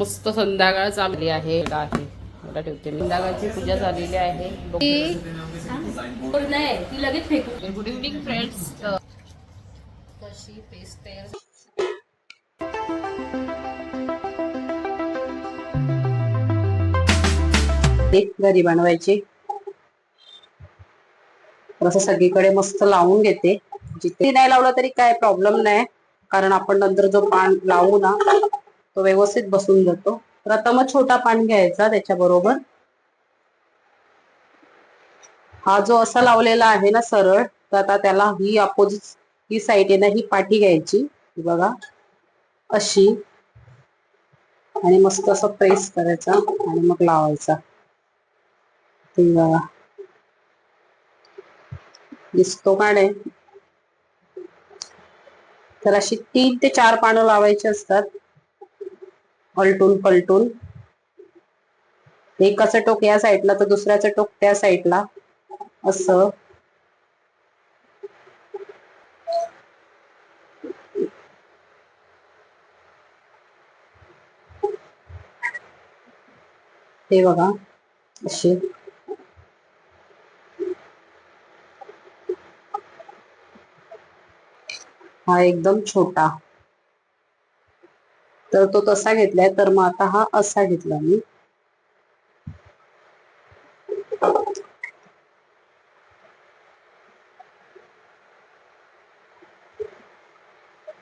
मस्त संध्याकाळ चालली आहे. आहे. मला ठेवते संध्याकाळची पूजा झालेली आहे. ती लगेच फेकू गुड इव्हनिंग फ्रेंड्स कशी पेस्ट तयार घरी बनवायची. असं सगळीकडे मस्त लावून घेते. जिथे नाही लावलं तरी काय प्रॉब्लेम नाही. कारण आपण नंतर जो पान लावू ना तो व्यवस्थित बसून जातो. प्रथमच छोटा पान घ्यायचा त्याच्याबरोबर. हा जो असा लावलेला आहे ना सरळ तर आता त्याला ही अपोजिट ही साईड आहे ना ही पाठी घ्यायची. बघा. अशी. आणि मस्त असं प्रेस करायचा आणि मग लावायचा. ते बघा. दिसतो का नाही? तर अशी तीन ते चार पानं लावायची असतात. हलटून पलटून एकाचं टोक या साईडला तर दुसऱ्याचं टोक त्या साईडला असं. हे बघा. अशी. हा एकदम छोटा. तर तो तसा घेतलाय तर मग आता हा असा घेतला मी.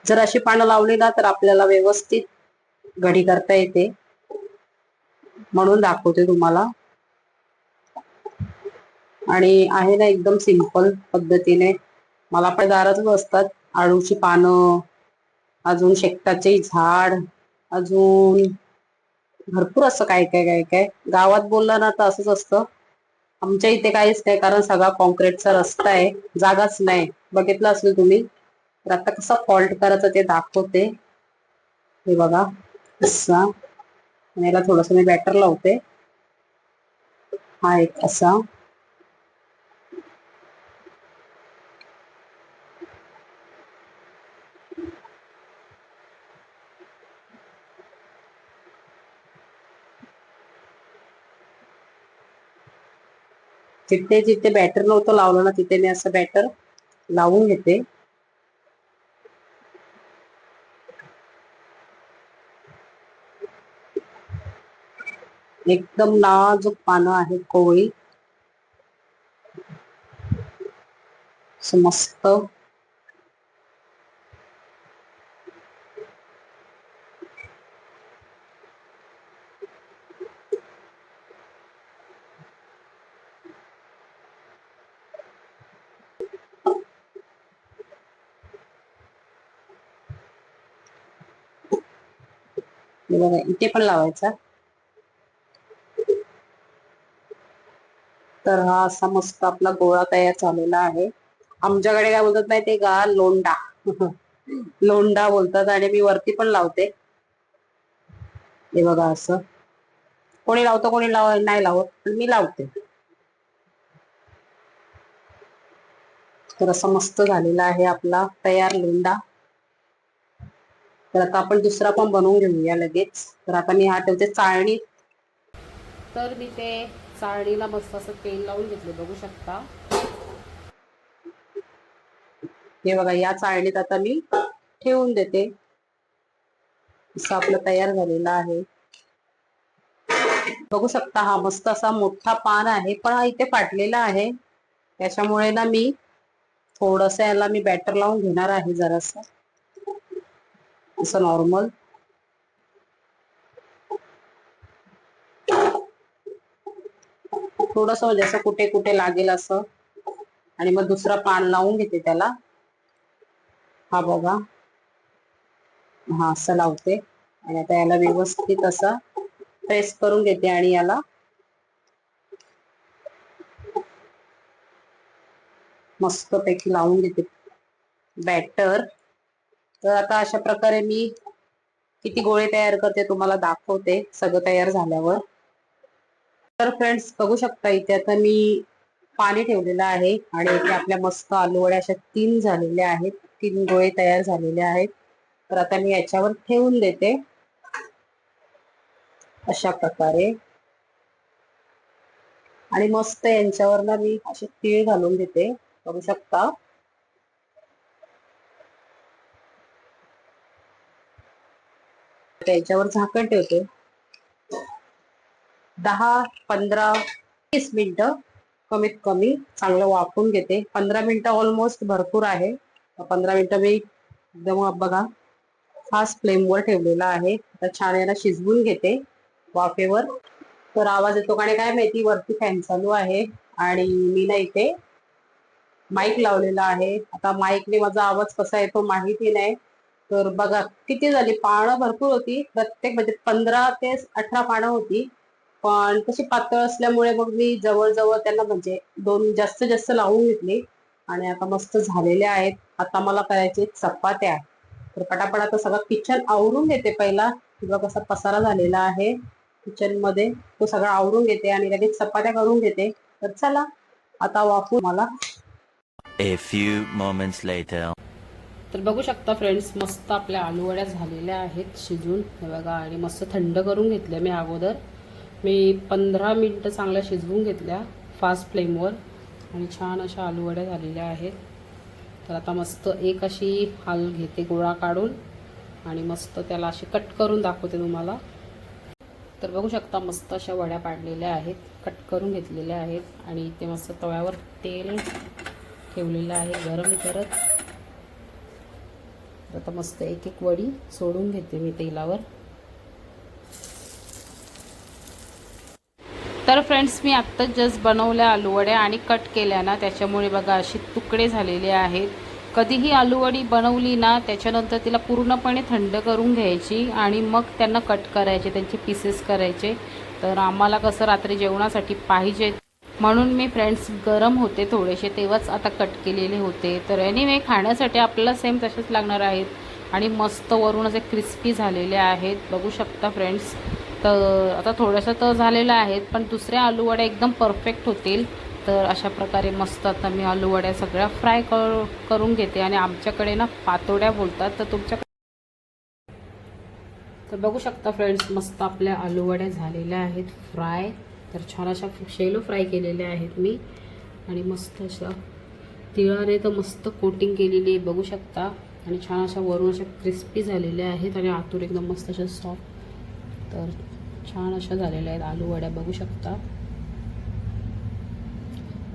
जर अशी पानं लावली ना तर आपल्याला व्यवस्थित घडी करता येते. म्हणून दाखवते तुम्हाला. आणि आहे ना एकदम सिंपल पद्धतीने. मला पण दारातच असतात आळूची पानं अजून शेकटाचे झाड अजून भरपूर असं काय काय काय काय. गावात बोललं ना तर असंच असतं. आमच्या इथे काहीच नाही कारण सगळा कॉन्क्रीटचा रस्ता आहे. जागाच नाही. बघितलं असेल तुम्ही? तर आता कसा फॉल्ट करायचं ते दाखवते. हे बघा. असा. याला थोडस मी बॅटर लावते. हा एक असा. जिथे जिथे बॅटर नव्हतं लावलं ना तिथे मी असं बॅटर लावून घेते. एकदम नाजूक पानं आहेत कोवळी. मस्त बघा इथे पण लावायचा. तर हा असा मस्त आपला गोळा तयार झालेला आहे. आमच्याकडे काय बोलतात माहितीये का? लोंडा लोंडा बोलतात आणि मी वरती पण लावते. हे बघा असं. कोणी लावतं कोणी लाव नाही लावत पण मी लावते. तर असं मस्त झालेला आहे आपला तयार लोंडा तर आता आपण दुसरा पण बनवून घेऊया लगेच. तर आता मी हा ठेवते चाळणी. तर मी ते चाळणीला मस्त असं तेल लावून घेतले बघू शकता. हे बघा या चाळणीत आता मी ठेवून देते. असं आपलं तयार झालेलं आहे. बघू शकता हा मस्त असा मोठा पान आहे पण हा इथे फाटलेला आहे. त्याच्यामुळे ना मी थोडस याला मी बॅटर लावून घेणार आहे जरास. असं नॉर्मल थोडस म्हणजे असं कुठे कुठे लागेल असं. आणि मग दुसरा पान लावून घेते त्याला. हा बघा. हा असं लावते. आणि आता याला व्यवस्थित असं प्रेस करून घेते आणि याला मस्त पैकी लावून घेते. बॅटर तर आता अशा प्रकारे मी किती गोळे तयार करते तुम्हाला दाखवते सगळं तयार झाल्यावर. तर फ्रेंड्स बघू शकता इथे आता मी पाणी ठेवलेलं आहे आणि इथे आपल्या मस्त आलूवड्या अशा तीन झालेल्या आहेत तीन गोळे तयार झालेले आहेत. तर आता मी याच्यावर ठेवून देते. अशा प्रकारे. आणि मस्त यांच्यावर ना मी असे तीळ घालून देते. बघू शकता. त्याच्यावर झाकण ठेवते. दहा पंधरा वीस मिनिटं कमीत कमी चांगलं वाफून घेते. पंधरा मिनिटं ऑलमोस्ट भरपूर आहे. पंधरा मिनिटं मी एकदम बघा फास्ट फ्लेमवर ठेवलेला आहे. आता छान याला शिजवून घेते वाफेवर. तर आवाज येतो का नाही काय माहिती? वरती फॅन चालू आहे. आणि मी ना इथे माईक लावलेला आहे. आता माईकने माझा आवाज कसा येतो माहिती नाही. तर बघा किती झाली? पानं भरपूर होती. प्रत्येक म्हणजे पंधरा ते अठरा पानं होती. पण तशी पातळ असल्यामुळे मग मी जवळजवळ त्यांना म्हणजे दोन जास्त जास्त लावून घेतली. आणि आता मस्त झालेले आहेत. आता मला करायचे चपात्या. तर पटापट आता सगळं किचन आवरून घेते पहिला. किंवा कसा पसारा झालेला आहे किचनमध्ये. तो सगळा आवरून घेते आणि लगेच चपात्या करून घेते. तर चला आता वापरू मला. A few moments later. तर बघू शकता फ्रेंड्स मस्त आपल्या आलूवड्या झालेल्या आहेत शिजून. हे बघा आणि मस्त थंड करून घेतल्या मी अगोदर. मी पंधरा मिनटं चांगल्या शिजवून घेतल्या फास्ट फ्लेमवर आणि छान अशा आलूवड्या झालेल्या आहेत. तर आता मस्त एक अशी हाल घेते गोळा काढून. आणि मस्त त्याला अशी कट करून दाखवते तुम्हाला. तर बघू शकता मस्त अशा वड्या पाडलेल्या आहेत. कट करून घेतलेल्या आहेत. आणि ते मस्त तव्यावर तेल ठेवलेलं आहे गरम करत. आता मस्त एक एक वडी सोडून घेते मी तेलावर. तर फ्रेंड्स मी आत्ताच जस्ट बनवल्या आलूवड्या आणि कट केल्या ना त्याच्यामुळे बघा अशी तुकडे झालेले आहेत. कधीही आलूवडी बनवली ना त्याच्यानंतर तिला पूर्णपणे थंड करून घ्यायची आणि मग त्यांना कट करायचे त्यांचे पीसेस करायचे. तर आम्हाला कसं रात्री जेवणासाठी पाहिजे म्हणून मी फ्रेंड्स गरम होते थोडेसे तेव्हाच आता कट केलेले होते. तर एनिवे खाण्यासाठी आपल्याला सेम तसेच लागणार आहेत. आणि मस्त वरून असे क्रिस्पी झालेले आहेत. बघू शकता फ्रेंड्स तर आता थोडंसं तर झालेलं आहेत पण दुसऱ्या आलूवड्या एकदम परफेक्ट होतील. तर अशा प्रकारे मस्त आता मी आलूवड्या सगळ्या फ्राय कर करून घेते. आणि आमच्याकडे ना पातोड्या बोलतात तर तुमच्याकडे तर बघू शकता फ्रेंड्स मस्त आपल्या आलूवड्या झालेल्या आहेत. फ्राय तर छान अशा शेलो फ्राय केलेल्या आहेत मी. आणि मस्त अशा तिळाने तर मस्त कोटिंग केलेली आहे बघू शकता. आणि छान अशा वरून अशा क्रिस्पी झालेल्या आहेत आणि आतून एकदम मस्त अशा सॉफ्ट तर छान अशा झालेल्या आहेत आलू वड्या बघू शकता.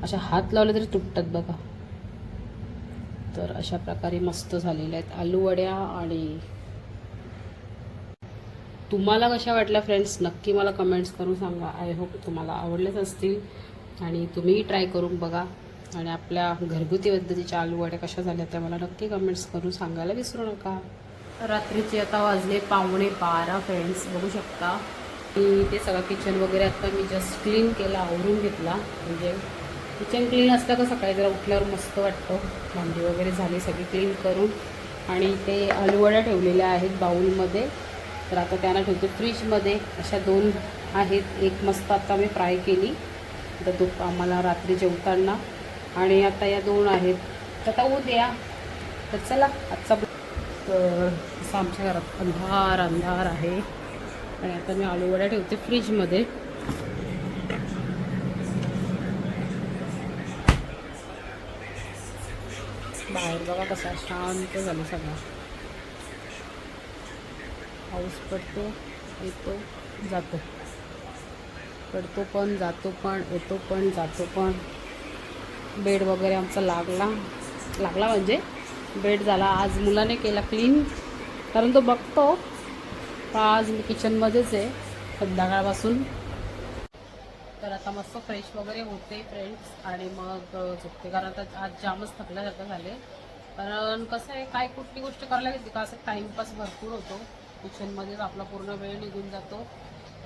अशा हात लावले तरी तुटतात बघा. तर अशा प्रकारे मस्त झालेल्या आहेत आलू वड्या आणि तुम्हाला कशा वाटल्या फ्रेंड्स नक्की मला कमेंट्स करून सांगा. आय होप तुम्हाला आवडलेच असतील. आणि तुम्हीही ट्राय करून बघा. आणि आपल्या घरगुती पद्धतीच्या आलू वड्या कशा झाल्या त्या मला नक्की कमेंट्स करून सांगायला विसरू नका. रात्रीचे आता वाजले पावणे बारा फ्रेंड्स बघू शकता. मी ते सगळं किचन वगैरे आता मी जस्ट क्लीन केला आवरून घेतला. म्हणजे किचन क्लीन असलं का सकाळी जरा उठल्यावर मस्त वाटतं. भांडी वगैरे झाली सगळी क्लीन करून. आणि ते आलूवड्या ठेवलेल्या आहेत बाऊलमध्ये तर आता त्यांना ठेवते. फ्रीजमध्ये अशा दोन आहेत. एक मस्त आत्ता मी फ्राय केली. तर दुप आम्हाला रात्री जेवताना. आणि आता या दोन आहेत. तर आता उद्या. तर चला आजचा तर असं आमच्या घरात अंधार अंधार आहे. आणि आता मी आलूवड्या ठेवते फ्रीजमध्ये. बाहेर बघा कसा शांत झालं सगळं. पाऊस पडतो येतो जातो. पडतो पण जातो पण येतो पण जातो पण. बेड वगैरे आमचा लागला. लागला म्हणजे? बेड झाला. आज मुलाने केला क्लीन. कारण तो बघतो. पण आज मी किचनमध्येच आहे संध्याकाळपासून. तर आता मस्त फ्रेश वगैरे होते फ्रेंड्स आणि मग झोपते. कारण आता आज जामच थकल्यासारखं झाले. कारण कसं आहे काय कुठली गोष्ट करायला घेते का? असं टाईमपास भरपूर होतो. किचनमध्येच आपला पूर्ण वेळ निघून जातो.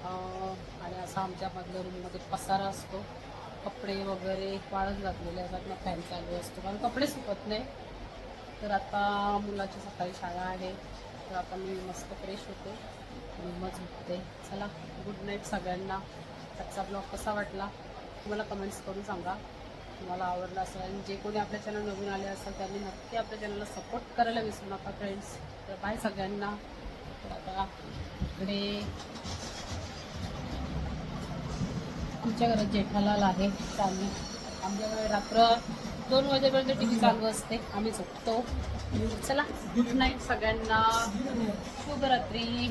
आणि असा आमच्यामधल्या रूममध्ये पसारा असतो. कपडे वगैरे वाळत घातलेले असतात. ना फॅन चालू असतो. कारण कपडे सुकत नाही. तर आता मुलाची सकाळी शाळा आहे. तर आता मी मस्त फ्रेश होते. आणि मग झोपते. चला गुड नाईट सगळ्यांना. आजचा ब्लॉग कसा वाटला? तुम्हाला कमेंट्स करून सांगा. तुम्हाला आवडला असेल आणि जे कोणी आपल्या चॅनल नवीन आले असेल त्यांनी नक्की आपल्या चॅनलला सपोर्ट करायला विसरू नका फ्रेंड्स तर बाय सगळ्यांना. तर इकडे आमच्या घरात जेठालाल आहे चालली आमच्याकडे रात्र दोन वाजेपर्यंत टी व्ही चालू असते. आम्ही झोपतो. चला गुड नाईट सगळ्यांना. शुभरात्री.